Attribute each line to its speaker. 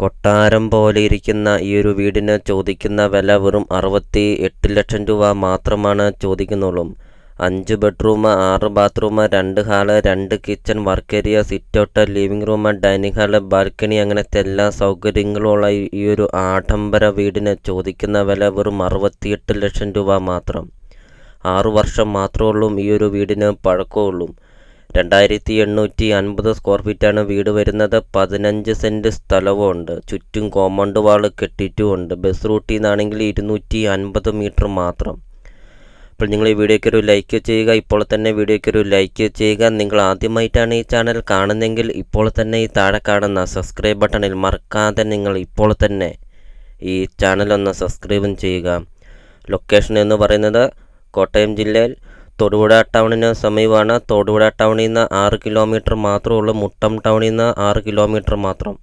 Speaker 1: കൊട്ടാരം പോലെ ഇരിക്കുന്ന ഈ ഒരു വീടിന് ചോദിക്കുന്ന വില വെറും അറുപത്തി എട്ട് ലക്ഷം രൂപ മാത്രമാണ് ചോദിക്കുന്നുള്ളൂ. അഞ്ച് ബെഡ്റൂം ആറ് ബാത്റൂം രണ്ട് ഹാൾ രണ്ട് kitchen work area sit out living room dining hall balcony അങ്ങനത്തെ എല്ലാ സൗകര്യങ്ങളുമുള്ള ഈ ഒരു ആഡംബര വീടിന് ചോദിക്കുന്ന വില വെറും അറുപത്തിയെട്ട് ലക്ഷം രൂപ മാത്രം. ആറു വർഷം മാത്രമേ ഉള്ളൂ ഈ ഒരു വീടിന് പഴക്കമുള്ളൂ. രണ്ടായിരത്തി എണ്ണൂറ്റി അൻപത് സ്ക്വയർ ഫീറ്റാണ് വീട് വരുന്നത്. പതിനഞ്ച് സെന്റ് സ്ഥലവും ഉണ്ട് ചുറ്റും കോമ്പൗണ്ട് വാൾ കെട്ടിയിട്ടുമുണ്ട് ബസ് റൂട്ടിൽ നിന്നാണെങ്കിൽ ഇരുന്നൂറ്റി അൻപത് മീറ്റർ മാത്രം. അപ്പോൾ നിങ്ങൾ ഈ വീഡിയോയ്ക്ക് ഒരു ലൈക്ക് ചെയ്യുക. ഇപ്പോൾ തന്നെ വീഡിയോയ്ക്ക് ഒരു ലൈക്ക് ചെയ്യുക. നിങ്ങൾ ആദ്യമായിട്ടാണ് ഈ ചാനൽ കാണുന്നതെങ്കിൽ ഇപ്പോൾ തന്നെ ഈ താഴെ കാണുന്ന സബ്സ്ക്രൈബ് ബട്ടണിൽ മറക്കാതെ നിങ്ങൾ ഇപ്പോൾ തന്നെ ഈ ചാനൽ ഒന്ന് സബ്സ്ക്രൈബും ചെയ്യുക. ലൊക്കേഷൻ എന്ന് പറയുന്നത് കോട്ടയം ജില്ലയിൽ തൊടുപുഴ ടൗണിന് സമീപമാണ് തൊടുപുഴ ടൗണിൽ നിന്ന് ആറ് കിലോമീറ്റർ മാത്രമേ ഉള്ളൂ. മുട്ടം ടൗണിൽ നിന്ന് ആറ് കിലോമീറ്റർ മാത്രം.